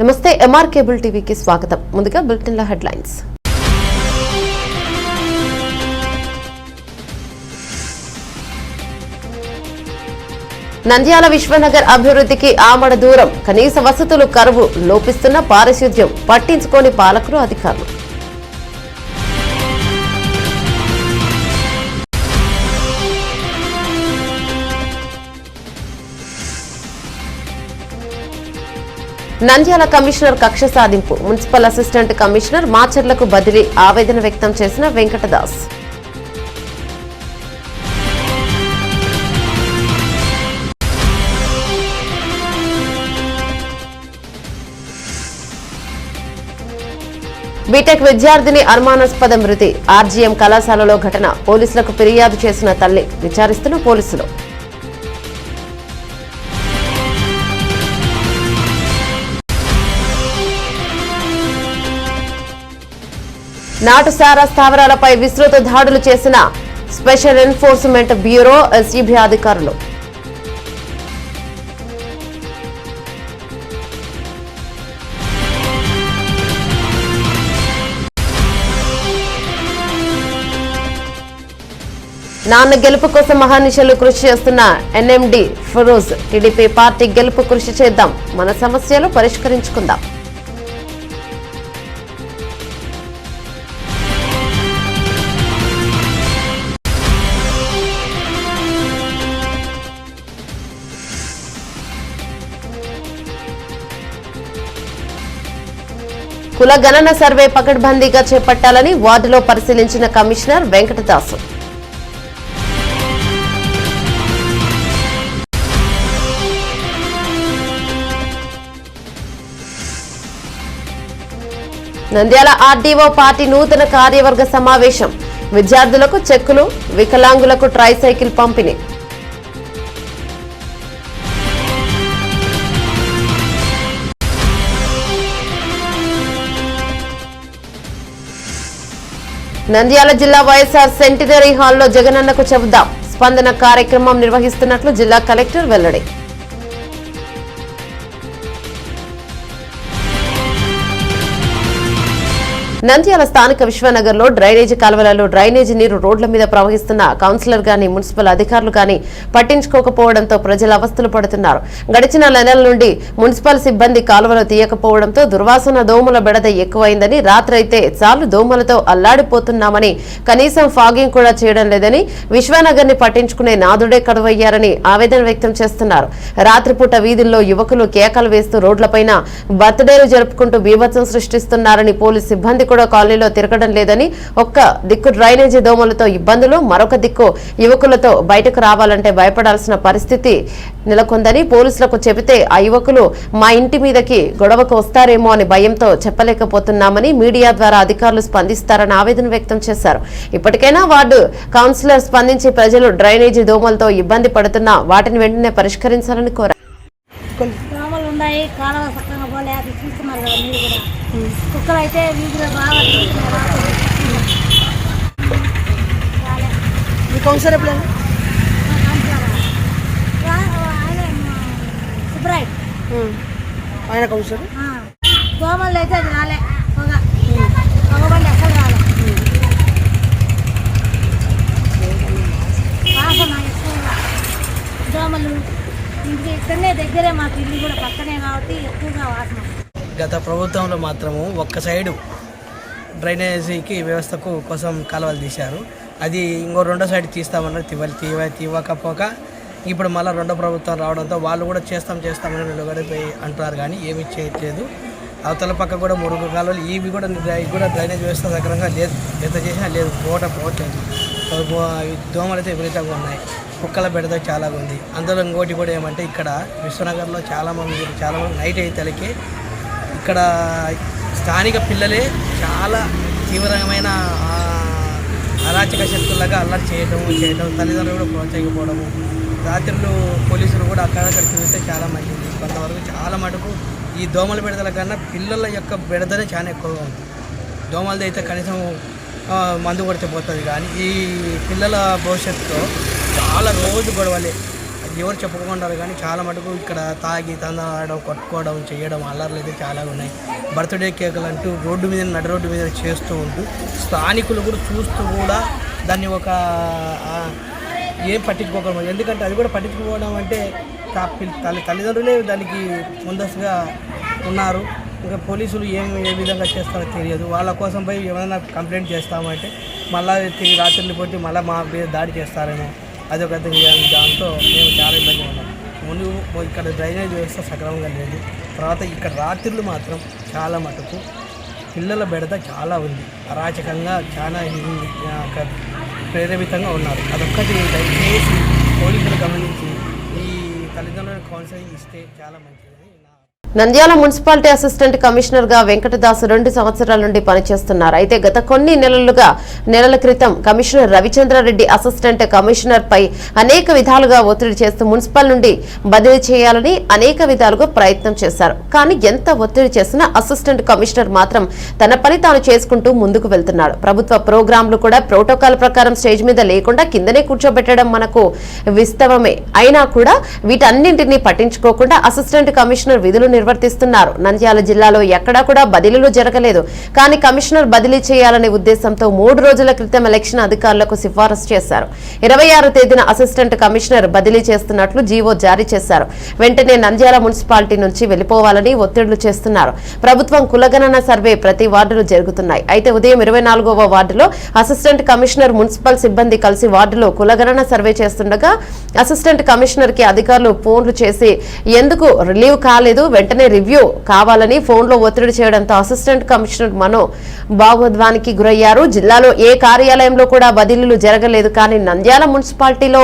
నమస్తే MR cable టీవీకి స్వాగతం. ముందుగా బులెటిన్ల హెడ్లైన్స్. నంద్యాల విశ్వనగర్ అభివృద్ధికి ఆమడ దూరం. కనీస వసతులు కరువు లోపిస్తున్న పారిశుద్ధ్యం. పట్టించుకోని పాలకులు అధికారులు. నంద్యాల కమిషనర్ కక్ష సాధింపు. మున్సిపల్ అసిస్టెంట్ కమిషనర్ మాచర్లకు బదిలీ ఆవేదన వ్యక్తం చేసిన వెంకటదాస్. బీటెక్ విద్యార్థిని అనుమానాస్పద మృతి. ఆర్జీఎం కళాశాలలో ఘటన. పోలీసులకు ఫిర్యాదు చేసిన తల్లి. విచారిస్తున్న పోలీసులు. నాటుసారా స్థావరాలపై విస్తృత దాడులు చేసిన స్పెషల్ ఎన్ఫోర్స్మెంట్ బ్యూరో ఎస్ఈబీ అధికారులు. నాన్న గెలుపు కోసం మహానిశలు కృషి చేస్తున్న ఎన్ఎండి ఫిరోజ్. టీడీపీ పార్టీ గెలుపు కృషి చేద్దాం. మన సమస్యలు పరిష్కరించుకుందాం. కుల గణన సర్వే పకడ్బందీగా చేపట్టాలని వార్డులో పరిశీలించిన commissioner Venkatadasu. Nandyal RDO party నూతన కార్యవర్గ సమావేశం. విద్యార్థులకు చెక్కులు వికలాంగులకు ట్రైసైకిల్ పంపిణీ. నంద్యాల జిల్లా వైఎస్ఆర్ సెంటినరీ హాల్లో జగనన్నకు చెబుదాం. స్పందన కార్యక్రమం నిర్వహిస్తున్నట్లు జిల్లా కలెక్టర్ వెల్లడి. నంద్యాల స్థానిక విశ్వనగర్లో డ్రైనేజీ కాలువలలో డ్రైనేజీ నీరు రోడ్ల మీద ప్రవహిస్తున్న కౌన్సిలర్ గాని మున్సిపల్ అధికారులు గాని పట్టించుకోకపోవడంతో ప్రజలు అవస్థలు పడుతున్నారు. గడిచిన నెలల నుండి మున్సిపల్ సిబ్బంది కాలువలు తీయకపోవడంతో దుర్వాసన దోమల బెడద ఎక్కువైందని రాత్రైతే చాలు దోమలతో అల్లాడిపోతున్నామని కనీసం ఫాగింగ్ కూడా చేయడం లేదని విశ్వనగర్ని పట్టించుకునే నాదుడే కడువయ్యారని ఆవేదన వ్యక్తం చేస్తున్నారు. రాత్రిపూట వీధుల్లో యువకులు కేకలు వేస్తూ రోడ్లపైన బర్త్డేలు జరుపుకుంటూ బీభత్సం సృష్టిస్తున్నారని పోలీస్ సిబ్బంది కూడా కాలనీలో తిరగడం లేదని ఒక్క దిక్కు డ్రైనేజీ దోమలతో ఇబ్బందులు మరొక దిక్కు యువకులతో బయటకు రావాలంటే భయపడాల్సిన పరిస్థితి నెలకొందని పోలీసులకు చెబితే ఆ యువకులు మా ఇంటి మీదకి గొడవకు వస్తారేమో అని భయంతో చెప్పలేకపోతున్నామని మీడియా ద్వారా అధికారులు స్పందిస్తారని ఆవేదన వ్యక్తం చేశారు. ఇప్పటికైనా వార్డు కౌన్సిలర్ స్పందించి ప్రజలు డ్రైనేజీ దోమలతో ఇబ్బంది పడుతున్నా వాటిని వెంటనే పరిష్కరించాలని కోరారు. పోలే అది చూస్తున్నారు కదా మీరు కూడా. కుక్కలు అయితే వీధిలో బాగా. మీ కౌన్సిలర్ ఎప్పుడు ఆయనే కౌన్సిలర్. దోమలు అయితే అది రాలే పొగ పొగబండి అసలు రాలే వాసన ఎక్కువగా దోమలు ఇంటికి ఇక్కడనే దగ్గరే మాకు ఇల్లు కూడా పక్కనే కాబట్టి ఎక్కువగా వాసన గత ప్రభుత్వంలో మాత్రము ఒక్క సైడు డ్రైనేజీకి వ్యవస్థకు కోసం కాలువలు తీశారు. అది ఇంకో రెండో సైడ్ తీస్తామన్నారు తీవాలి తీవ తీవకపోక ఇప్పుడు మళ్ళీ రెండో ప్రభుత్వం రావడంతో వాళ్ళు కూడా చేస్తాం చేస్తామని నిలబడిపోయి అంటున్నారు కానీ ఏమీ చేయట్లేదు. అవతల పక్క కూడా మురుగు కాలువలు ఇవి కూడా ఇవి కూడా డ్రైనేజ్ వ్యవస్థ సక్రమంగా లేదు ఎంత చేసినా లేదు పోట పోవట్లేదు. దోమలు అయితే విపరీతంగా ఉన్నాయి. కుక్కల బెడద చాలా ఉంది. అందులో ఇంకోటి కూడా ఏమంటే ఇక్కడ విశ్వనగర్లో చాలామంది చాలామంది నైట్ అయితే ఇక్కడ స్థానిక పిల్లలే చాలా తీవ్రమైన అరాచక శక్తులుగా అల్లరి చేయడం చేయడం తల్లిదండ్రులు కూడా ప్రోత్సహించకపోవడము రాత్రులు పోలీసులు కూడా అక్కడక్కడ చూస్తే చాలా మంచిది. కొంతవరకు చాలా మటుకు ఈ దోమల బెడదల కన్నా పిల్లల యొక్క బెడదనే చాలా ఎక్కువగా ఉంది. దోమలది అయితే కనీసం మందు కొడితే పోతుంది. కానీ ఈ పిల్లల భవిష్యత్తులో చాలా రోజు గొడవలే. అది ఎవరు చెప్పుకుంటారు కానీ చాలా మటుకు ఇక్కడ తాగి తందాడడం కొట్టుకోవడం చేయడం అల్లర్లు అయితే చాలా ఉన్నాయి. బర్త్డే కేకులు అంటూ రోడ్డు మీద నడి రోడ్డు మీద చేస్తూ ఉంటూ స్థానికులు కూడా చూస్తూ కూడా దాన్ని ఒక ఏం పట్టించుకోకడం ఎందుకంటే అది కూడా పట్టించుకోవడం అంటే తల్లి తల్లిదండ్రులే దానికి ముందస్తుగా ఉన్నారు. ఇంకా పోలీసులు ఏం ఏ విధంగా చేస్తారో తెలియదు. వాళ్ళ కోసం పోయి ఏమైనా కంప్లైంట్ చేస్తామంటే మళ్ళీ తిరిగి రాత్రిని పోటీ మళ్ళీ మా మీద దాడి చేస్తారేమో. అది అదొక దాంతో మేము చాలా ఇబ్బంది ఉన్నాం. ముందు ఇక్కడ డ్రైనేజ్ వ్యవస్థ సక్రమంగా లేదు. తర్వాత ఇక్కడ రాత్రులు మాత్రం చాలా మటుకు పిల్లల బెడద చాలా ఉంది. అరాచకంగా చాలా ప్రేరేపితంగా ఉన్నారు. అదొక్కటి దయచేసి పోలీసులు గమనించి ఈ తల్లిదండ్రులకు కౌన్సిలింగ్ ఇస్తే చాలా మంచిది. నంద్యాల మున్సిపాలిటీ అసిస్టెంట్ కమిషనర్గా వెంకటదాస్ రెండు సంవత్సరాల నుండి పనిచేస్తున్నారు. అయితే గత కొన్ని నెలలుగా నెలల క్రితం కమిషనర్ రవిచంద్రారెడ్డి అసిస్టెంట్ కమిషనర్ పై అనేక విధాలుగా ఒత్తిడి చేస్తూ మున్సిపల్ నుండి బదిలీ చేయాలని అనేక విధాలుగా ప్రయత్నం చేశారు. కానీ ఎంత ఒత్తిడి చేసినా అసిస్టెంట్ కమిషనర్ మాత్రం తన పని తాను చేసుకుంటూ ముందుకు వెళ్తున్నాడు. ప్రభుత్వ ప్రోగ్రాంలు కూడా ప్రోటోకాల్ ప్రకారం స్టేజ్ మీద లేకుండా కిందనే కూర్చోబెట్టడం మనకు విస్తవమే. అయినా కూడా వీటన్నింటినీ పట్టించుకోకుండా అసిస్టెంట్ కమిషనర్ విధులు నిర్వర్తిస్తున్నారు. నంద్యాల జిల్లాలో ఎక్కడా కూడా బదిలీలు జరగలేదు. కానీ కమిషనర్ బదిలీ చేయాలనే ఉద్దేశంతో మూడు రోజుల క్రితం ఎలక్షన్ అధికారులకు సిఫారసు చేశారు. ఇరవై ఆరు తేదీన అసిస్టెంట్ కమిషనర్ బదిలీ చేస్తున్నట్లు జీవో జారీ చేశారు. వెంటనే నంద్యాల మున్సిపాలిటీ నుంచి వెళ్ళిపోవాలని ఒత్తిళ్ళు చేస్తున్నారు. ప్రభుత్వం కులగణన సర్వే ప్రతి వార్డులో జరుగుతున్నాయి. అయితే ఉదయం ఇరవై నాలుగవ వార్డులో అసిస్టెంట్ కమిషనర్ మున్సిపల్ సిబ్బంది కలిసి వార్డులో కులగణన సర్వే చేస్తుండగా అసిస్టెంట్ కమిషనర్కి అధికారులు ఫోన్లు చేసి ఎందుకు రిలీవ్ కాలేదు? వెంటనే రివ్యూ కావాలని ఫోన్లో ఒత్తిడి చేయడంతో అసిస్టెంట్ కమిషనర్ మనో భావోద్వానికి గురయ్యారు. జిల్లాలో ఏ కార్యాలయంలో కూడా బదిలీలు జరగలేదు కానీ నంద్యాల మున్సిపాలిటీలో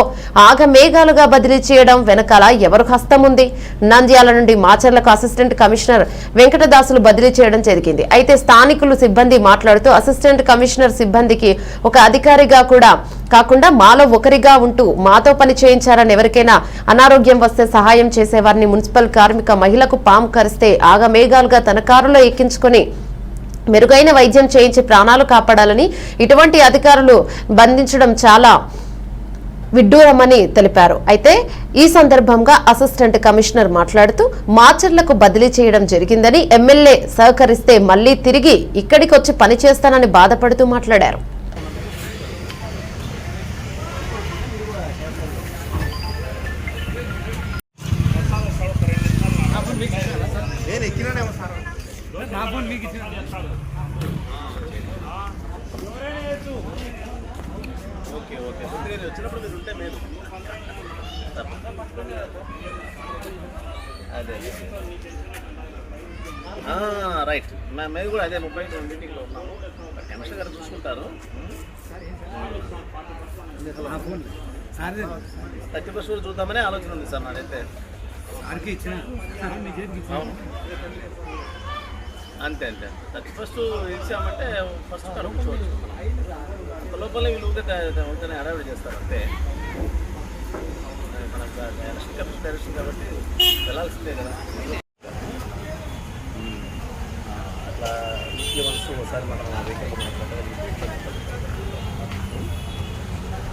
ఆగమేఘాలుగా బదిలీ చేయడం వెనకాల ఎవరు హస్తం ఉంది? నంద్యాల నుండి మాచర్లకు అసిస్టెంట్ కమిషనర్ వెంకటదాసులు బదిలీ చేయడం జరిగింది. అయితే స్థానికులు సిబ్బంది మాట్లాడుతూ అసిస్టెంట్ కమిషనర్ సిబ్బందికి ఒక అధికారిగా కూడా కాకుండా మాలో ఒకరిగా ఉంటూ మాతో పని చేయించారని ఎవరికైనా అనారోగ్యం వస్తే సహాయం చేసేవారిని మున్సిపల్ కార్మిక మహిళకు పాము కరిస్తే ఆగమేఘాలుగా తన కారులో ఎక్కించుకొని మెరుగైన వైద్యం చేయించి ప్రాణాలు కాపాడాలని ఇటువంటి అధికారులు బంధించడం చాలా విడ్డూరమని తెలిపారు. అయితే ఈ సందర్భంగా అసిస్టెంట్ కమిషనర్ మాట్లాడుతూ మాచర్లకు బదిలీ చేయడం జరిగిందని ఎమ్మెల్యే సహకరిస్తే మళ్ళీ తిరిగి ఇక్కడికి వచ్చి పని అదే రైట్. మా మేము కూడా అదే ముప్పై రెండు మీటింగ్లో ఉన్నాము కమిషనర్ గారు చూసుకుంటారు థర్టీ ఫస్ట్ కూడా చూద్దామనే ఆలోచన ఉంది సార్ నాదైతే అవును అంతే అంతే థర్టీ ఫస్ట్ ఇచ్చామంటే ఫస్ట్ కనుక్కోవచ్చు కూర్చోవచ్చు లోపల వీళ్ళు ఊరికే ఊరికే చేస్తారు అంతే మనకు ఎలక్షన్ కమిషన్ డైరెక్షన్ కాబట్టి వెళ్ళాల్సిందే కదా అట్లా వీక్లీ వన్స్ ఒకసారి మనం వెహికల్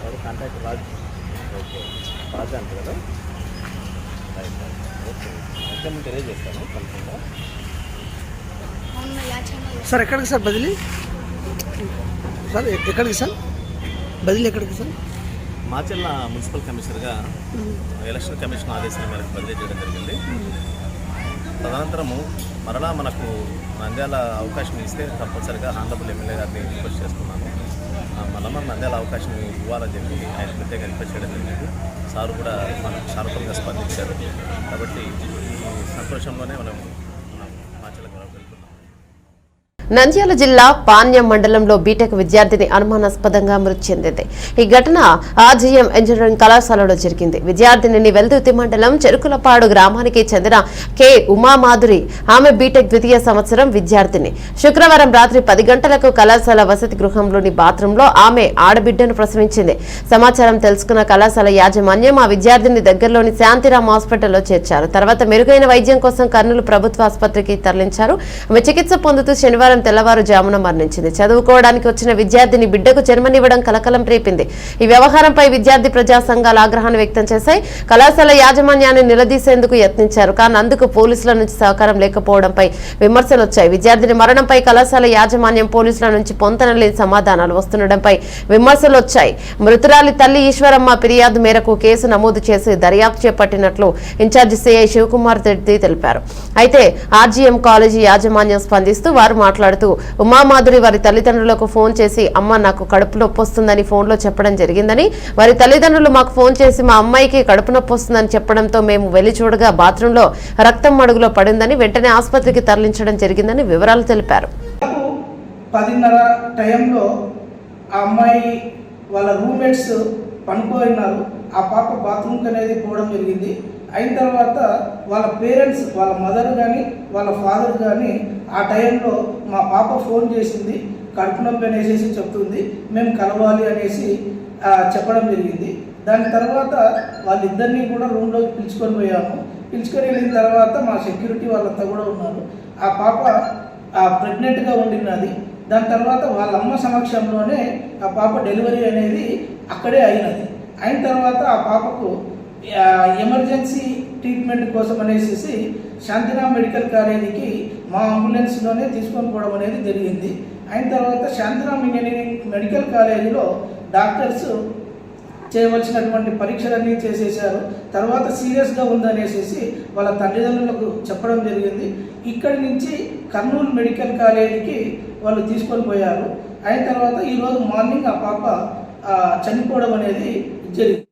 ఎవరు కాంటాక్ట్ రాజు ఓకే రాజా అంట కదా రైట్ ఓకే అయితే నేను తెలియజేస్తాను కన్ఫర్మ్గా సార్ ఎక్కడికి సార్ బదిలీ? సార్ ఎక్కడికి సార్? బదిలీ ఎక్కడికి సార్? మాచెల్ల మున్సిపల్ కమిషనర్గా ఎలక్షన్ కమిషన్ ఆదేశాల మేరకు బదిలీ చేయడం జరిగింది. తదనంతరము మరలా మనకు నంద్యాల అవకాశం ఇస్తే తప్పనిసరిగా హానరబుల్ ఎమ్మెల్యే గారిని రిక్వెస్ట్ చేస్తున్నాను. మళ్ళా నంద్యాల అవకాశం ఇవ్వాలని చెప్పి ఆయన ప్రత్యేకంగా రిక్వెస్ట్ చేయడం జరిగింది. సారు కూడా మనకు సానుకూలంగా స్పందించారు. కాబట్టి ఈ సంతోషంలోనే మనం నంద్యాల జిల్లా పాణ్యం మండలంలో బీటెక్ విద్యార్థిని అనుమానాస్పదంగా మృతి చెందింది. ఈ ఘటన ఆర్జీఎం ఇంజనీరింగ్ కళాశాలలో జరిగింది. విద్యార్థినిని వెల్దుర్తి మండలం చెరుకులపాడు గ్రామానికి చెందిన కె. ఉమామాధురి. ఆమె బీటెక్ ద్వితీయ సంవత్సరం విద్యార్థిని. శుక్రవారం రాత్రి పది గంటలకు కళాశాల వసతి గృహంలోని బాత్రూంలో ఆమె ఆడబిడ్డను ప్రసవించింది. సమాచారం తెలుసుకున్న కళాశాల యాజమాన్యం ఆ విద్యార్థిని దగ్గరలోని శాంతిరామ్ హాస్పిటల్లో చేర్చారు. తర్వాత మెరుగైన వైద్యం కోసం కర్నూలు ప్రభుత్వ ఆసుపత్రికి తరలించారు. ఆమె చికిత్స పొందుతూ శనివారం శనివారం తెల్లవారుజామున మరణించింది. చదువుకోవడానికి వచ్చిన విద్యార్థిని బిడ్డకు జన్మనివ్వడం కలకలం రేపింది. ఈ వ్యవహారంపై విద్యార్థి ప్రజా సంఘాలు ఆగ్రహాన్ని వ్యక్తం చేశాయి. కళాశాల యాజమాన్యాన్ని నిలదీసేందుకు యత్నించారు. కానీ అందుకు పోలీసుల నుంచి సహకారం లేకపోవడంపై విమర్శలు వచ్చాయి. విద్యార్థిని మరణంపై కళాశాల యాజమాన్యం పోలీసుల నుంచి పొంతనలేని సమాధానాలు వస్తుండటంపై విమర్శలు వచ్చాయి. మృతురాలి తల్లి ఈశ్వరమ్మ ఫిర్యాదు మేరకు కేసు నమోదు చేసి దర్యాప్తు చేపట్టినట్లు ఇన్ఛార్జి సిఐ శివకుమార్ రెడ్డి తెలిపారు. అయితే ఆర్జీఎం కాలేజీ యాజమాన్యం స్పందిస్తూ వారు మాట్లాడుతూ ఉమామాధురి వారి తల్లిదండ్రులకు ఫోన్ చేసి అమ్మ నాకు కడుపు నొప్పి వస్తుందని ఫోన్లో చెప్పడం జరిగిందని వారి తల్లిదండ్రులు మాకు ఫోన్ చేసి మా అమ్మాయికి కడుపు నొప్పి వస్తుందని చెప్పడంతో మేము వెళ్ళి చూడగా బాత్రూంలో రక్తం మడుగులో పడిందని వెంటనే ఆసుపత్రికి తరలించడం జరిగిందని వివరాలు తెలిపారు. పదిన్నర టైంలో ఆ అమ్మాయి వాళ్ళ రూమ్మేట్స్ పనుకోన్నారు ఆ పాప బాత్రూమ్కి అనేది పోవడం జరిగింది. అయిన తర్వాత వాళ్ళ పేరెంట్స్ వాళ్ళ మదర్ కానీ వాళ్ళ ఫాదర్ కానీ ఆ టైంలో మా పాప ఫోన్ చేసింది కడుపు నొప్పి అనేసి చెప్తుంది మేము కలవాలి అనేసి చెప్పడం జరిగింది. దాని తర్వాత వాళ్ళిద్దరినీ కూడా రూమ్లోకి పిలుచుకొని పోయాము. పిలుచుకొని వెళ్ళిన తర్వాత మా సెక్యూరిటీ వాళ్ళంతా కూడా ఉన్నారు. ఆ పాప ప్రెగ్నెంట్గా ఉండినది దాని తర్వాత వాళ్ళ అమ్మ సమక్షంలోనే ఆ పాప డెలివరీ అనేది అక్కడే అయినది. అయిన తర్వాత ఆ పాపకు ఎమర్జెన్సీ ట్రీట్మెంట్ కోసం అనేసి శాంతిరామ్ మెడికల్ కాలేజీకి మా అంబులెన్స్లోనే తీసుకొని పోవడం అనేది జరిగింది. అయిన తర్వాత శాంతిరామ్ ఇంజనీరింగ్ మెడికల్ కాలేజీలో డాక్టర్స్ చేయవలసినటువంటి పరీక్షలన్నీ చేసేసారు తర్వాత సీరియస్గా ఉందనేసి వాళ్ళ తల్లిదండ్రులకు చెప్పడం జరిగింది. ఇక్కడి నుంచి కర్నూలు మెడికల్ కాలేజీకి వాళ్ళు తీసుకొని పోయారు. అయిన తర్వాత ఈరోజు మార్నింగ్ ఆ పాప చనిపోవడం అనేది జరిగింది.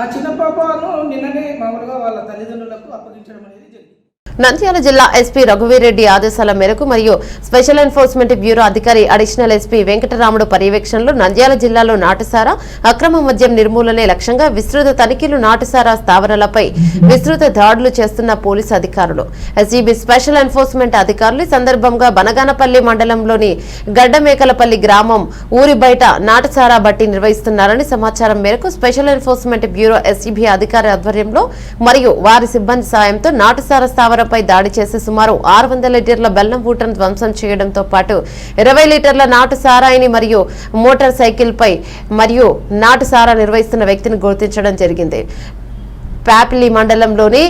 ఆ చిన్న పాపను నిన్ననే మామూలుగా వాళ్ళ తల్లిదండ్రులకు అప్పగించడం అనేది జరిగింది. నంద్యాల జిల్లా ఎస్పీ రఘువీరెడ్డి ఆదేశాల మేరకు మరియు స్పెషల్ ఎన్ఫోర్స్మెంట్ బ్యూరో అధికారి అడిషనల్ ఎస్పీ వెంకటరాముడు పర్యవేక్షణలో నంద్యాల జిల్లాలో నాటుసారా అక్రమ మద్యం నిర్మూలనే లక్ష్యంగా విస్తృత తనిఖీలు నాటుసారా స్థావరాలపై విస్తృత దాడులు చేస్తున్న పోలీసు అధికారులు. ఎస్ఈబి స్పెషల్ ఎన్ఫోర్స్మెంట్ అధికారులు సందర్భంగా బనగానపల్లి మండలంలోని గడ్డమేకలపల్లి గ్రామం ఊరి బయట నాటుసారా బట్టి నిర్వహిస్తున్నారని సమాచారం మేరకు స్పెషల్ ఎన్ఫోర్స్మెంట్ బ్యూరో ఎస్ఈబి అధికారి ఆధ్వర్యంలో మరియు వారి సిబ్బంది సాయంతో నాటుసారా స్థావరం స్థావరంపై దాడి చేసి సుమారు ఆరు వందల లీటర్ల బెల్లం ఊటను ధ్వంసం చేయడంతో పాటు ఇరవై లీటర్ల నాటు సారాయిని మరియు మోటార్ సైకిల్ పై మరియు నాటు సారా నిర్వహిస్తున్న వ్యక్తిని గుర్తించడం జరిగింది. ప్యాపిలి మండలంలోని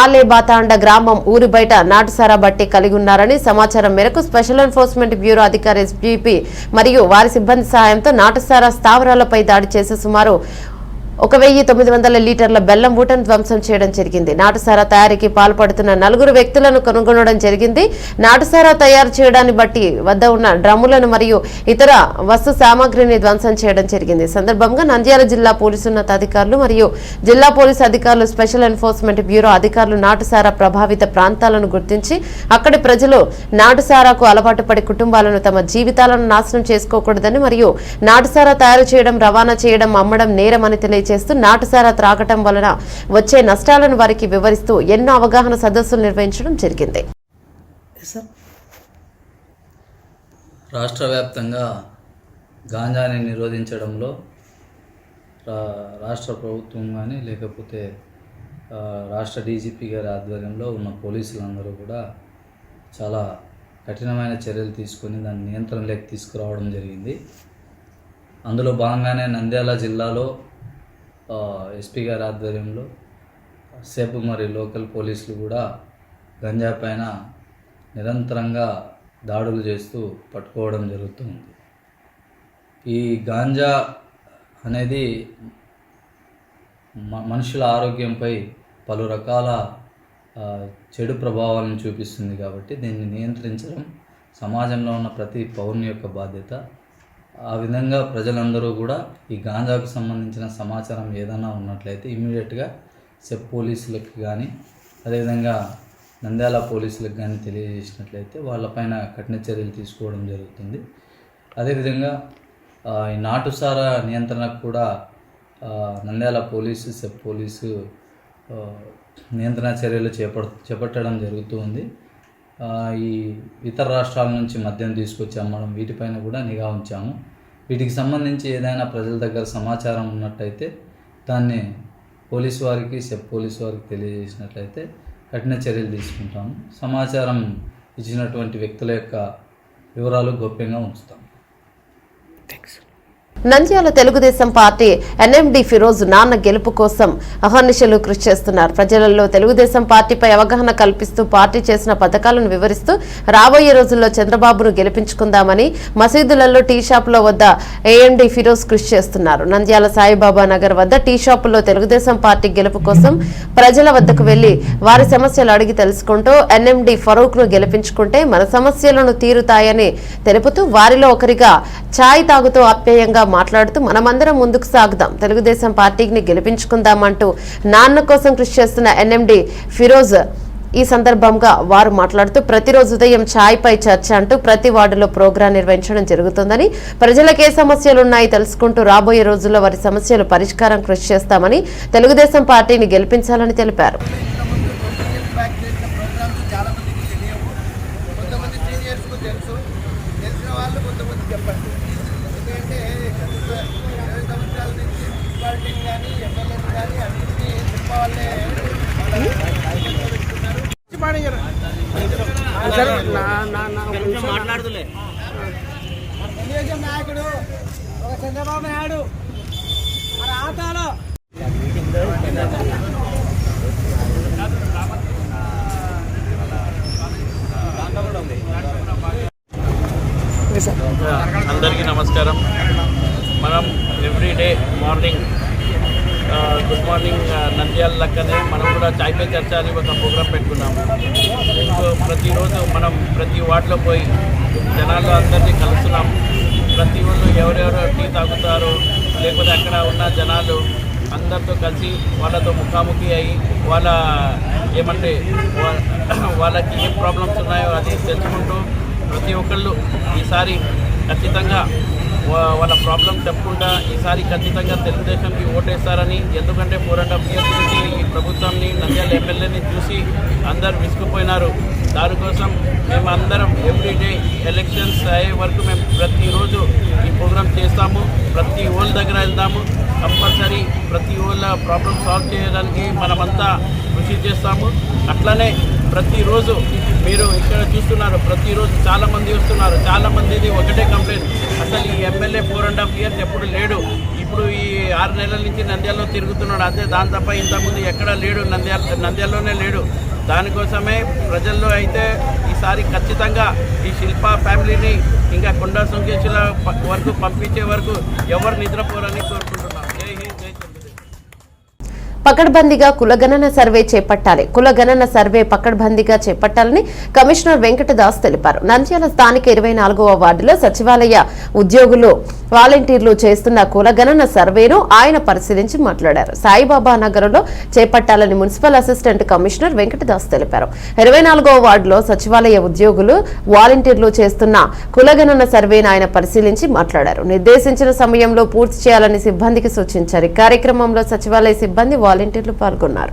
ఆలేబాతాండ గ్రామం ఊరి బయట నాటుసారా బట్టి కలిగి ఉన్నారని సమాచారం మేరకు స్పెషల్ ఎన్ఫోర్స్మెంట్ బ్యూరో అధికారి ఎస్పీపీ మరియు వారి సిబ్బంది సహాయంతో నాటుసారా స్థావరాలపై దాడి చేసి సుమారు ఒక వెయ్యి తొమ్మిది వందల లీటర్ల బెల్లం ఊటను ధ్వంసం చేయడం జరిగింది. నాటుసారా తయారీకి పాల్పడుతున్న నలుగురు వ్యక్తులను కనుగొనడం జరిగింది. నాటుసారా తయారు చేయడాన్ని బట్టి వద్ద ఉన్న డ్రమ్ములను మరియు ఇతర వస్తు సామాగ్రిని ధ్వంసం చేయడం జరిగింది. సందర్భంగా నంద్యాల జిల్లా పోలీసు ఉన్నతాధికారులు మరియు జిల్లా పోలీసు అధికారులు స్పెషల్ ఎన్ఫోర్స్మెంట్ బ్యూరో అధికారులు నాటుసారా ప్రభావిత ప్రాంతాలను గుర్తించి అక్కడి ప్రజలు నాటుసారాకు అలవాటు పడి కుటుంబాలను తమ జీవితాలను నాశనం చేసుకోకూడదని మరియు నాటుసారా తయారు చేయడం రవాణా చేయడం అమ్మడం నేరమని తెలియజేస్తూ నాటుసారా త్రాగటం వలన వచ్చే నష్టాలను వారికి వివరిస్తూ ఎన్నో అవగాహన సదస్సులు నిర్వహించడం జరిగింది. రాష్ట్ర వ్యాప్తంగా గాంజాని నిరోధించడంలో రా- రాష్ట్ర ప్రభుత్వం కానీ లేకపోతే రాష్ట్ర డీజీపీ గారి ఆధ్వర్యంలో ఉన్న పోలీసులందరూ కూడా చాలా కఠినమైన చర్యలు తీసుకొని దాన్ని నియంత్రణలోకి తీసుకురావడం జరిగింది. అందులో భాగంగానే నంద్యాల జిల్లాలో ఎస్పీ గారి ఆధ్వర్యంలో సెబ్ మరియు లోకల్ పోలీసులు కూడా గంజా పైన నిరంతరంగా దాడులు చేస్తూ పట్టుకోవడం జరుగుతుంది. ఈ గాంజా అనేది మ- మనుషుల ఆరోగ్యంపై పలు రకాల చెడు ప్రభావాలను చూపిస్తుంది కాబట్టి దీన్ని నియంత్రించడం సమాజంలో ఉన్న ప్రతి పౌరుని యొక్క బాధ్యత. ఆ విధంగా ప్రజలందరూ కూడా ఈ గాంజాకు సంబంధించిన సమాచారం ఏదైనా ఉన్నట్లయితే ఇమీడియట్గా సెప్ పోలీసులకు కానీ అదేవిధంగా నంద్యాల పోలీసులకు కానీ తెలియజేసినట్లయితే వాళ్ళపైన కఠిన చర్యలు తీసుకోవడం జరుగుతుంది. అదేవిధంగా ఈ నాటుసార నియంత్రణకు కూడా నంద్యాల పోలీసు సెప్ పోలీసు నియంత్రణ చర్యలు చేపట్ చేపట్టడం జరుగుతూ ఉంది. ఈ ఇతర రాష్ట్రాల నుంచి మద్యం తీసుకొచ్చి అమ్మడం వీటిపైన కూడా నిఘా ఉంచాము. వీటికి సంబంధించి ఏదైనా ప్రజల దగ్గర సమాచారం ఉన్నట్టయితే దాన్ని పోలీసు వారికి సెప్ పోలీసు వారికి తెలియజేసినట్లయితే కఠిన చర్యలు తీసుకుంటాము. సమాచారం ఇచ్చినటువంటి వ్యక్తుల యొక్క వివరాలు గోప్యంగా ఉంచుతాం నంద్యాల తెలుగుదేశం పార్టీ ఎన్ఎండి ఫిరోజ్ నాన్న గెలుపు కోసం అహర్నిశలు కృషి చేస్తున్నారు. ప్రజలలో తెలుగుదేశం పార్టీపై అవగాహన కల్పిస్తూ పార్టీ చేసిన పథకాలను వివరిస్తూ రాబోయే రోజుల్లో చంద్రబాబును గెలిపించుకుందామని మసీదులలో టీ షాపుల వద్ద ఏఎండి ఫిరోజ్ కృషి చేస్తున్నారు. నంద్యాల సాయిబాబా నగర్ వద్ద టీ షాపుల్లో తెలుగుదేశం పార్టీ గెలుపు కోసం ప్రజల వద్దకు వెళ్ళి వారి సమస్యలు అడిగి తెలుసుకుంటూ ఎన్ఎండి ఫరూక్ను గెలిపించుకుంటే మన సమస్యలను తీరుతాయని తెలుపుతూ వారిలో ఒకరిగా ఛాయ్ తాగుతూ ఆప్యాయంగా మాట్లాడుతూ మనమందరం ముందుకు సాగుదాం. తెలుగుదేశం పార్టీని గెలిపించుకుందామంటూ నాన్న కోసం కృషి చేస్తున్న ఎన్ఎండి ఫిరోజ్ ఈ సందర్భంగా వారు మాట్లాడుతూ ప్రతిరోజు ఉదయం ఛాయ్ పై చర్చ అంటూ ప్రతి వార్డులో ప్రోగ్రాం నిర్వహించడం జరుగుతుందని ప్రజలకు ఏ సమస్యలున్నాయి తెలుసుకుంటూ రాబోయే రోజుల్లో వారి సమస్యలు పరిష్కారం కృషి చేస్తామని తెలుగుదేశం పార్టీని గెలిపించాలని తెలిపారు బ్యాక్ చేసిన ప్రోగ్రామ్స్ చాలా మందికి తెలియవు కొంతమంది సీనియర్స్కు తెలుసు తెలిసిన వాళ్ళు కొంతమంది చెప్పండి ఎందుకంటే ఇరవై సంవత్సరాల నుంచి మున్సిపాలిటీని కానీ ఎమ్మెల్యేని కానీ అన్నింటినీ చెప్పవాళ్ళే తెలుగుదేశం నాయకుడు ఒక చంద్రబాబు నాయుడు. మన ఆతాలో అందరికీ నమస్కారం. మనం everyday morning good morning Nandyal లెక్కనే. మనం కూడా చాయ్ పే చర్చ అని ఒక ప్రోగ్రాం పెట్టుకున్నాము. ఇంకో ప్రతిరోజు మనం ప్రతి వార్డులో పోయి జనాల్లో అందరినీ కలుస్తున్నాం. ప్రతి రోజు ఎవరెవరు టీ తాగుతారో లేకపోతే అక్కడ ఉన్న జనాలు అందరితో కలిసి వాళ్ళతో ముఖాముఖి అయ్యి వాళ్ళ ఏమంటే వా- వాళ్ళకి ఏం ప్రాబ్లమ్స్ ఉన్నాయో అది తెలుసుకుంటూ ప్రతి ఒక్కళ్ళు ఈసారి ఖచ్చితంగా వాళ్ళ ప్రాబ్లం చెప్పకుండా ఈసారి ఖచ్చితంగా తెలుగుదేశంకి ఓటేస్తారని ఎందుకంటే ఫోర్ అండ్ హాఫ్ ఇయర్స్ నుంచి ఈ ప్రభుత్వాన్ని నంద్యాల ఎమ్మెల్యేని చూసి అందరు విసుకుపోయినారు దానికోసం మేము అందరం ఎవ్రీడే ఎలక్షన్స్ అయ్యే వరకు మేము ప్రతిరోజు ఈ ప్రోగ్రామ్ చేస్తాము. ప్రతి ఓళ్ళ దగ్గర వెళ్దాము కంపల్సరీ ప్రతి ఓళ్ళ ప్రాబ్లం సాల్వ్ చేయడానికి మనమంతా కృషి చేస్తాము. అట్లనే ప్రతిరోజు మీరు ఇక్కడ చూస్తున్నారు ప్రతిరోజు చాలామంది వస్తున్నారు చాలామందిది ఒకటే కంప్లైంట్. అసలు ఈ MLA four and half years ఎప్పుడు లేడు. ఇప్పుడు ఈ ఆరు నెలల నుంచి నంద్యాలలో తిరుగుతున్నాడు. అదే దాని తప్ప ఇంతకుముందు ఎక్కడా లేడు నంద్యాల నంద్యాలలోనే లేడు. దానికోసమే ప్రజల్లో అయితే ఈసారి ఖచ్చితంగా ఈ శిల్ప ఫ్యామిలీని ఇంకా కొండా సుంకేశ్వర వరకు పంపించే వరకు ఎవరు నిద్రపోరని కోరుకుంటున్నారు. పకడ్బందీగా కులగణన సర్వే చేపట్టాలి. కులగణన సర్వే పకడ్బందీగా చేపట్టాలని కమిషనర్ వెంకటదాస్ తెలిపారు. నంద్యాల స్థానిక ఇరవై నాలుగవ వార్డులో సచివాలయ ఉద్యోగులు వాలంటీర్లు చేస్తున్న కులగణన సర్వేను ఆయన పరిశీలించి మాట్లాడారు. సాయిబాబా నగరంలో చేపట్టాలని మున్సిపల్ అసిస్టెంట్ కమిషనర్ వెంకటదాస్ తెలిపారు. ఇరవై నాలుగవ వార్డులో సచివాలయ ఉద్యోగులు వాలంటీర్లు చేస్తున్న కులగణన సర్వేను ఆయన పరిశీలించి మాట్లాడారు. నిర్దేశించిన సమయంలో పూర్తి చేయాలని సిబ్బందికి సూచించారు. కార్యక్రమంలో సచివాలయ సిబ్బంది వాలంటీర్లు పాల్గొన్నారు.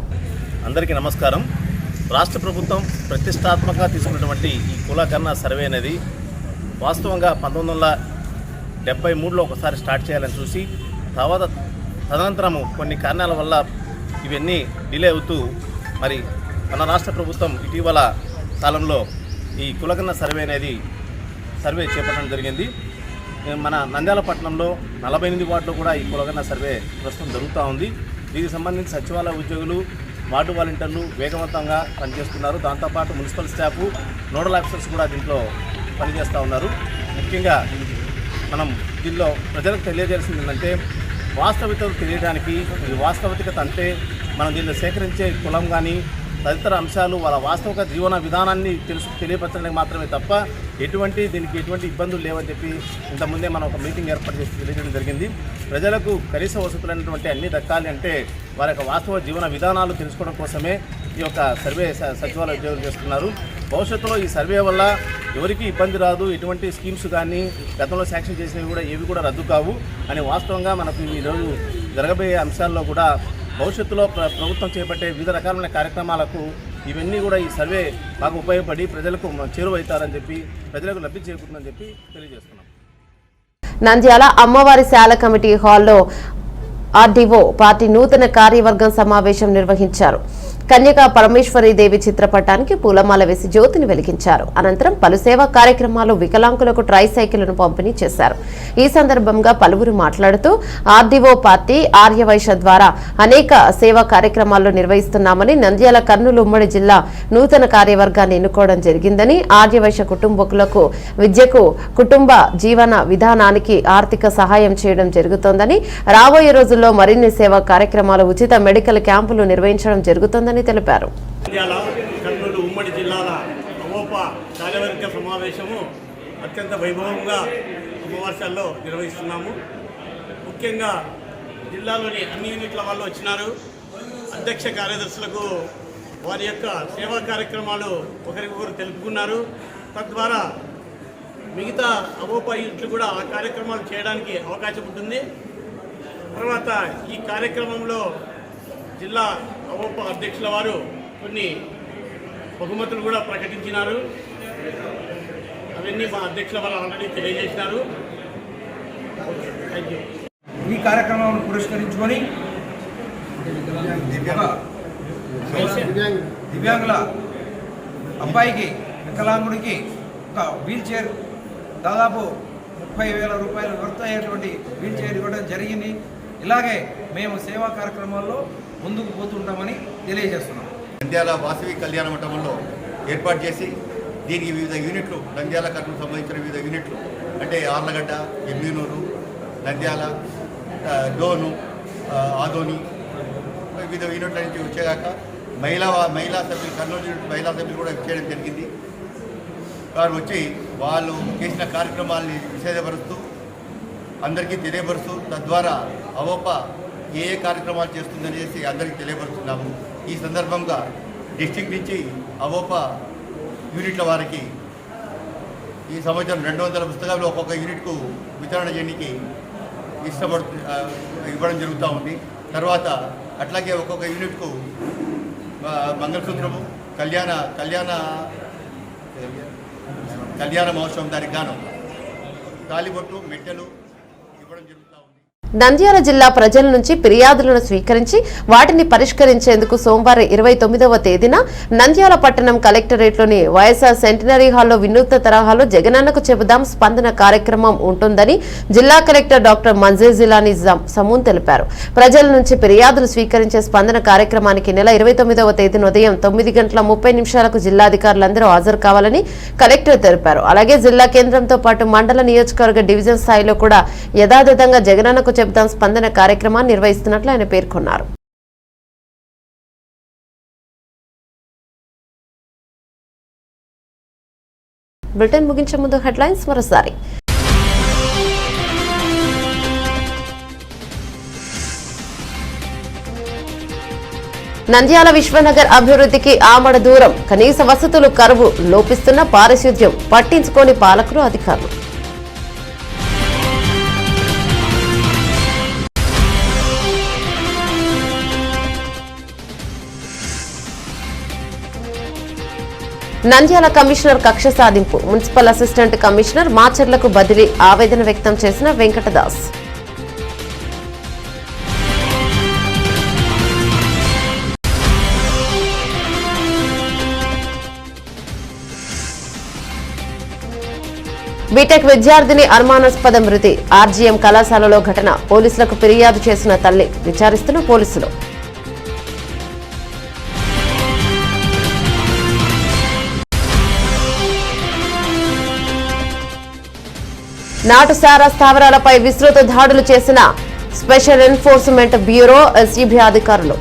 అందరికీ నమస్కారం. రాష్ట్ర ప్రభుత్వం ప్రతిష్టాత్మకంగా తీసుకున్నటువంటి ఈ కులగణన సర్వే అనేది వాస్తవంగా పంతొమ్మిది వందల డెబ్బై మూడులో ఒకసారి స్టార్ట్ చేయాలని చూసి తర్వాత తదనంతరము కొన్ని కారణాల వల్ల ఇవన్నీ డిలే అవుతూ మరి మన రాష్ట్ర ప్రభుత్వం ఇటీవల కాలంలో ఈ కులగణన సర్వే అనేది సర్వే చేపట్టడం జరిగింది. మన నంద్యాల పట్టణంలో నలభై ఎనిమిది వార్డులో కూడా ఈ కులగన్న సర్వే ప్రస్తుతం జరుగుతూ ఉంది. దీనికి సంబంధించి సచివాలయ ఉద్యోగులు వార్డు వాలంటీర్లు వేగవంతంగా పనిచేస్తున్నారు. దాంతోపాటు మున్సిపల్ స్టాఫ్ నోడల్ ఆఫీసర్స్ కూడా దీంట్లో పనిచేస్తూ ఉన్నారు. ముఖ్యంగా మనం దీనిలో ప్రజలకు తెలియజేయాల్సింది ఏంటంటే వాస్తవికత తెలియడానికి ఈ వాస్తవికత అంటే మనం దీన్ని సేకరించే కులం కానీ తదితర అంశాలు వాళ్ళ వాస్తవిక జీవన విధానాన్ని తెలుసు తెలియపరచడానికి మాత్రమే తప్ప ఎటువంటి దీనికి ఎటువంటి ఇబ్బందులు లేవని చెప్పి ఇంతకుముందే మనం ఒక మీటింగ్ ఏర్పాటు చేసి తెలియజేయడం జరిగింది. ప్రజలకు కనీస వసతులైనటువంటి అన్ని దక్కాలి అంటే వారి యొక్క వాస్తవ జీవన విధానాలు తెలుసుకోవడం కోసమే ఈ యొక్క సర్వే స- సచివాలయ ఉద్యోగులు చేస్తున్నారు. భవిష్యత్తులో ఈ సర్వే వల్ల ఎవరికి ఇబ్బంది రాదు ఎటువంటి స్కీమ్స్ కానీ గతంలో శాంక్షన్ చేసినవి కూడా ఏవి కూడా రద్దు కావు. అని వాస్తవంగా మనకు ఈరోజు జరగబోయే అంశాల్లో కూడా భవిష్యత్తులో ప్ర- ప్రభుత్వం చేపట్టే వివిధ రకాలైన కార్యక్రమాలకు ఇవన్నీ కూడా ఈ సర్వే బాగా ఉపయోగపడి ప్రజలకు చేరువవుతారని చెప్పి ప్రజలకు లబ్ధి చేకూరుతుందని చెప్పి తెలియజేస్తున్నాం. నంద్యాల అమ్మవారి శాల కమిటీ హాల్లో ఆర్డీఓ పార్టీ నూతన కార్యవర్గం సమావేశం నిర్వహించారు. కన్యకా పరమేశ్వరి దేవి చిత్రపటానికి పూలమాల వేసి జ్యోతిని వెలిగించారు. అనంతరం పలు సేవా కార్యక్రమాలు వికలాంగులకు ట్రై సైకిళ్ళను పంపిణీ చేశారు. ఈ సందర్భంగా పలువురు మాట్లాడుతూ ఆర్డీఓ పార్టీ ఆర్యవైశ్య ద్వారా అనేక సేవా కార్యక్రమాలు నిర్వహిస్తున్నామని నంద్యాల కర్నూలు ఉమ్మడి జిల్లా నూతన కార్యవర్గాన్ని ఎన్నుకోవడం జరిగిందని ఆర్యవైశ్య కుటుంబకులకు విద్యకు కుటుంబ జీవన విధానానికి ఆర్థిక సహాయం చేయడం జరుగుతోందని రాబోయే రోజుల్లో మరిన్ని సేవా కార్యక్రమాలు ఉచిత మెడికల్ క్యాంపులు నిర్వహించడం జరుగుతోందని తెలిపారు. కర్నూలు ఉమ్మడి జిల్లాల అవోప కార్యవర్గ సమావేశము అత్యంత వైభవంగా అమావాస్యాల్లో నిర్వహిస్తున్నాము. ముఖ్యంగా జిల్లాలోని అన్ని యూనిట్ల వాళ్ళు వచ్చినారు. అధ్యక్ష కార్యదర్శులకు వారి యొక్క సేవా కార్యక్రమాలు ఒకరికొకరు తెలుపుకున్నారు. తద్వారా మిగతా అవోప యూనిట్లు కూడా ఆ కార్యక్రమాలు చేయడానికి అవకాశం ఉంటుంది. తర్వాత ఈ కార్యక్రమంలో జిల్లా అవోప అధ్యక్షుల వారు కొన్ని బహుమతులు కూడా ప్రకటించినారు. అవన్నీ మా అధ్యక్షుల వారు ఆల్రెడీ తెలియజేసినారు. ఈ కార్యక్రమాన్ని పురస్కరించుకొని దివ్యాంగుల అబ్బాయికి వికలాంగుడికి ఒక వీల్ చైర్ దాదాపు ముప్పై వేల రూపాయలు వర్త్ అయ్యేటువంటి వీల్ చైర్ ఇవ్వడం జరిగింది. ఇలాగే మేము సేవా కార్యక్రమాల్లో ముందుకు పోతుంటామని తెలియజేస్తున్నాం. నంద్యాల వాసవి కళ్యాణ మండపంలో ఏర్పాటు చేసి దీనికి వివిధ యూనిట్లు నంద్యాల కర్నూలు సంబంధించిన వివిధ యూనిట్లు అంటే ఆర్లగడ్డ ఎమ్మినూరు నంద్యాల డోను ఆదోని వివిధ యూనిట్ల నుంచి వచ్చేదాక మహిళా మహిళా సభ్యులు కర్నూలు యూనిట్ మహిళా సభ్యులు కూడా చేయడం జరిగింది. వారు వచ్చి వాళ్ళు చేసిన కార్యక్రమాల్ని విషేదపరుస్తూ అందరికీ తెలియపరుస్తూ తద్వారా అవోప ఏ ఏ కార్యక్రమాలు చేస్తుందనేసి అందరికీ తెలియపరుస్తున్నాము. ఈ సందర్భంగా డిస్టిక్ నుంచి అవోప యూనిట్ల వారికి ఈ సంవత్సరం రెండు వందల పుస్తకాలు ఒక్కొక్క యూనిట్కు వితరణ చేయడానికి ఇష్టపడుతు ఇవ్వడం జరుగుతూ ఉంది. తర్వాత అట్లాగే ఒక్కొక్క యూనిట్కు మంగళసూత్రము కళ్యాణ కళ్యాణ కళ్యాణ మహోత్సవం దానికి గాను తాలిబొట్టు మెట్టెలు నంద్యాల జిల్లా ప్రజల నుంచి ఫిర్యాదులను స్వీకరించి వాటిని పరిష్కరించేందుకు సోమవారం ఇరవై తొమ్మిదవ తేదీన నంద్యాల పట్టణం కలెక్టరేట్లోని వైఎస్ఆర్ సెంటినరీ హాల్లో వినూత్న తరహాలో జగనన్నకు చెబుదాం స్పందన కార్యక్రమం ఉంటుందని జిల్లా కలెక్టర్ డాక్టర్ మంజేజిలాని సమూన్ తెలిపారు. ప్రజల నుంచి ఫిర్యాదులు స్వీకరించే స్పందన కార్యక్రమానికి నెల ఇరవై తొమ్మిదవ తేదీన ఉదయం తొమ్మిది గంటల ముప్పై నిమిషాలకు జిల్లాధికారులందరూ హాజరు కావాలని కలెక్టర్ తెలిపారు. అలాగే జిల్లా కేంద్రంతో పాటు మండల నియోజకవర్గ డివిజన్ స్థాయిలో కూడా యథాతథంగా జగనన్నకు చెబుతాం స్పందన కార్యక్రమాన్ని నిర్వహిస్తున్నట్లు ఆయన పేర్కొన్నారు. బులెటిన్ ముగించే ముందు హెడ్లైన్స్ మరోసారి. నంద్యాల విశ్వనగర్ అభివృద్ధికి ఆమడ దూరం. కనీస వసతులు కరువు లోపిస్తున్న పారిశుద్ధ్యం. పట్టించుకోని పాలకులు అధికారులు. నంద్యాల కమిషనర్ కక్ష సాధింపు. మున్సిపల్ అసిస్టెంట్ కమిషనర్ మాచర్లకు బదిలీ ఆవేదన వ్యక్తం చేసిన వెంకటదాస్. బీటెక్ విద్యార్థిని అనుమానాస్పద మృతి. ఆర్జీఎం కళాశాలలో ఘటన. పోలీసులకు ఫిర్యాదు చేసిన తల్లి. విచారిస్తున్న పోలీసులు. నాటుసారా స్థావరాలపై విస్తృత దాడులు చేసిన స్పెషల్ ఎన్ఫోర్స్మెంట్ బ్యూరో ఎస్ఈబీ అధికారులు.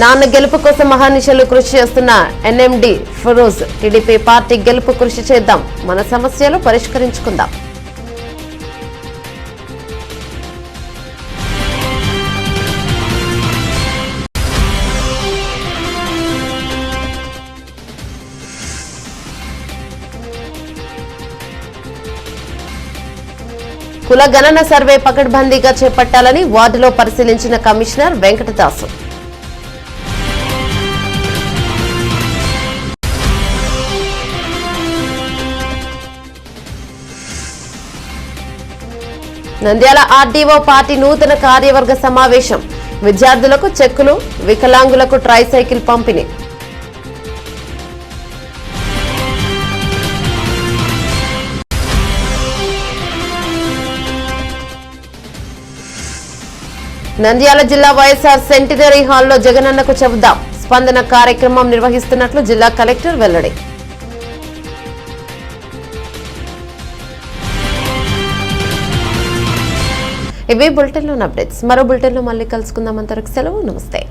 నాన్న గెలుపు కోసం మహానిషలు కృషి చేస్తున్న ఎన్ఎండి ఫిరోజ్ టీడీపీ పార్టీ గెలుపు కృషి చేద్దాం. మన సమస్యలు పరిష్కరించుకుందాం. కుల గణన సర్వే పకడ్బందీగా చేపట్టాలని వార్డులో పరిశీలించిన commissioner Venkatadasu. Nandyal RDO party నూతన కార్యవర్గ సమావేశం. విద్యార్థులకు చెక్కులు వికలాంగులకు ట్రైసైకిల్ పంపిణీ. నంద్యాల జిల్లా వైఎస్ఆర్ సెంటినరీ హాల్లో జగనన్నకు చెబుదాం. స్పందన కార్యక్రమం నిర్వహిస్తున్నట్లు జిల్లా కలెక్టర్ వెల్లడి. ఇవే బులెటిన్లోని అప్డేట్స్. మరో బులెటిన్లో మళ్ళీ కలుసుకుందాం. అంతవరకు సెలవు. నమస్తే.